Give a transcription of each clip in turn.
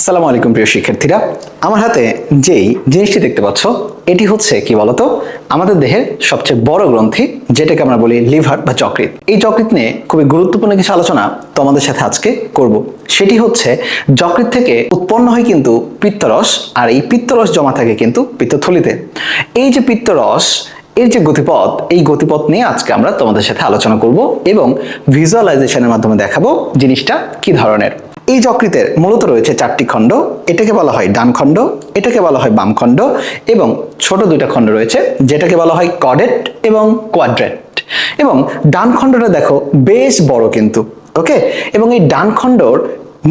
আসসালামু আলাইকুম প্রিয় শিক্ষার্থীরা। আমার হাতে যেই জিনিসটি দেখতে পাচ্ছ, এটি হচ্ছে কি বলতো? আমাদের দেহের সবচেয়ে বড় গ্রন্থি, যেটাকে আমরা বলি লিভার বা যকৃৎ। এই যকৃৎ নিয়ে খুবই গুরুত্বপূর্ণ কিছু আলোচনা তোমাদের সাথে আজকে করব। সেটি হচ্ছে, যকৃৎ থেকে উৎপন্ন হয় কিন্তু পিত্তরস, আর এই পিত্তরস জমা থাকে কিন্তু পিত্তথলিতে। এই যে পিত্তরস, এর যে গতিপথ, এই গতিপথ নিয়ে আজকে আমরা তোমাদের সাথে আলোচনা করব এবং ভিজুয়ালাইজেশনের মাধ্যমে দেখাবো জিনিসটা কি ধরনের। এই যকৃতের মূলত রয়েছে চারটি খণ্ড। এটাকে বলা হয় ডান খণ্ড, এটাকে বলা হয় বাম খণ্ড এবং ছোট দুইটা খণ্ড রয়েছে, যেটাকে বলা হয় কডেট এবং কোয়াড্রেট এবং ডান খণ্ডটা দেখো বেশ বড় কিন্তু ওকে এবং এই ডান খণ্ডর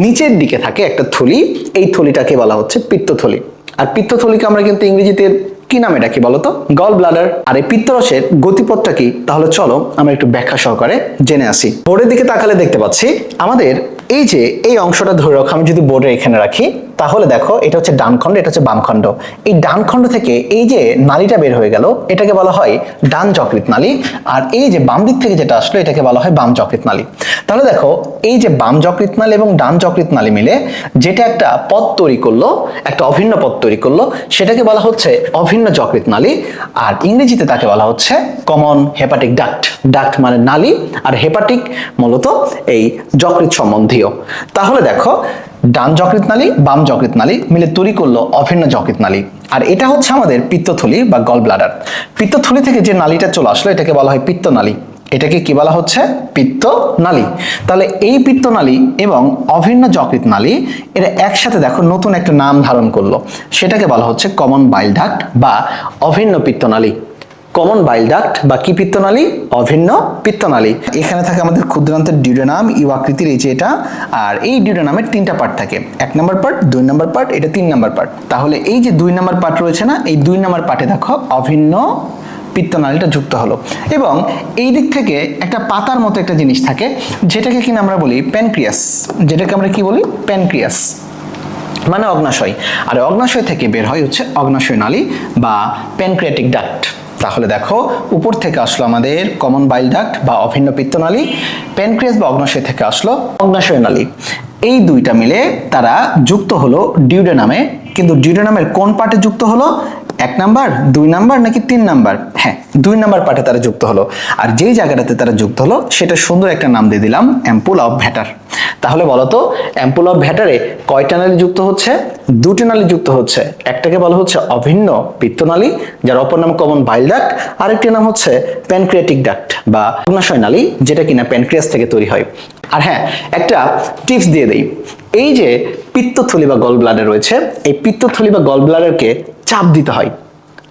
নিচের দিকে থাকে একটা থলি, এই থলিটাকে বলা হচ্ছে পিত্তথলি। আর পিত্তথলিকে আমরা কিন্তু ইংরেজিতে কি নামে ডাকি বলতো? গল ব্লাডার আর এই পিত্তরসের গতিপথটা কি? তাহলে চলো আমরা একটু ব্যাখ্যা সহকারে জেনে আসি। বোর্ডের দিকে তাকালে দেখতে পাচ্ছি, আমাদের এই যে এই অংশটা ধরে রাখো আমি যদি বোর্ডে এখানে রাখি তাহলে দেখো, এটা হচ্ছে ডান খণ্ড, এটা হচ্ছে বাম খণ্ড। এই ডান খণ্ড থেকে এই যে নালীটা বের হয়ে গেল, এটাকে বলা হয় ডান যকৃত নালী, আর এই যে বাম দিক থেকে যেটা আসলো, এটাকে বলা হয় বাম যকৃত নালী। তাহলে দেখো, এই যে বাম যকৃত নালী এবং ডান যকৃত নালী মিলে যেটা একটা পথ তৈরি করল, একটা অভিন্ন পথ তৈরি করল, সেটাকে বলা হচ্ছে অভিন্ন যকৃত নালী, আর ইংরেজিতে তাকে বলা হচ্ছে কমন হেপাটিক ডাক্ট। ডাক্ট মানে নালী, আর হেপাটিক মূলত এই যকৃত সম্বন্ধীয়। তাহলে দেখো ডান যকৃত নালী, বাম যকৃত নালী মিলে তৈরি করল অভিন্ন যকৃত নালী। আর এটা হচ্ছে আমাদের পিত্তথলি বা গল ব্লাডার পিত্তথলি থেকে যে নালীটা চলে আসলো, এটাকে বলা হয় পিত্তনালী এটাকে কি বলা হচ্ছে? পিত্ত নালী। তাহলে এই পিত্ত নালী এবং অভিন্ন যকৃত নালী, এরা একসাথে দেখো নতুন একটা নাম ধারণ করল। সেটাকে বলা হচ্ছে কমন বাইল ডাক্ট বা অভিন্ন পিত্তনালী কমন বাইল ডাক্ট বা কি পিত্তনালী? অভিন্ন পিত্তনালী। এখানে থাকে আমাদের ক্ষুদ্রান্তের ডিউডোনাম, ইউ আকৃতির এই যে এটা, আর এই ডিউডোনামের তিনটা পার্ট থাকে। এক নম্বর পার্ট দুই নম্বর পার্ট এটা তিন নম্বর পার্ট তাহলে এই যে দুই নম্বর পার্ট রয়েছে না, এই দুই নম্বর পার্টে দেখো অভিন্ন পিত্তনালীটা যুক্ত হলো। এবং এই দিক থেকে একটা পাতার মতো একটা জিনিস থাকে, যেটাকে কিনা আমরা বলি প্যানক্রিয়াস। যেটাকে আমরা কি বলি? প্যানক্রিয়াস। মানে অগ্নাশয়। আর অগ্নাশয় থেকে বের হয় হচ্ছে অগ্নাশয় নালী বা প্যানক্রিয়াটিক ডাক্ট। তাহলে দেখো, উপর থেকে আসলো আমাদের কমন বাইল ডাক্ট বা অভিন্ন পিত্তনালী প্যানক্রিয়াস বা অগ্নাশয় থেকে আসলো অগ্নাশয় নালী। এই দুইটা মিলে তারা যুক্ত হলো ডিউডেনামে কিন্তু ডিউডেনামের কোন পার্টে যুক্ত হলো? এক নাম্বার, দুই নাম্বার নাকি তিন নাম্বার? হ্যাঁ দুই নাম্বার পার্টে তারা যুক্ত হলো। আর যেই জায়গাটাতে তারা যুক্ত হলো, সেটা সুন্দর একটা নাম দিয়ে দিলাম অ্যাম্পুল অফ ভ্যাটার তাহলে বলতো অ্যাম্পুল অফ ভ্যাটারে কয়টা নালী যুক্ত হচ্ছে? দুটি নালী যুক্ত হচ্ছে। একটাকে বলা হচ্ছে অভিন্ন পিত্তনালী যার অপর নাম কমন বাইল ডাক্ট আরেকটি নাম হচ্ছে প্যানক্রিয়াটিক ডাক্ট বা অগ্নাশয় নালী, যেটা কিনা প্যানক্রিয়াস থেকে তৈরি হয়। আর হ্যাঁ একটা টিপস দিয়ে দেই। এই যে পিত্তথলি বা গল ব্লাডার রয়েছে, এই পিত্তথলি বা গল ব্লাডারকে চাপ দিতে হয়।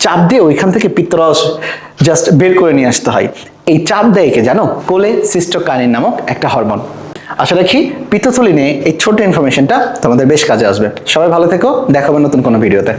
চাপ দিয়ে ওইখান থেকে পিত্তরস জাস্ট বের করে নিয়ে আসতে হয়। এই চাপ দেয় কে জানো? কোলে সিস্টোকাইনিন নামক একটা হরমোন। আশা রাখি পিতথলি নিয়ে এই ছোট ইনফরমেশনটা তোমাদের বেশ কাজে আসবে। সবাই ভালো থেকো দেখাবো নতুন কোনো ভিডিওতে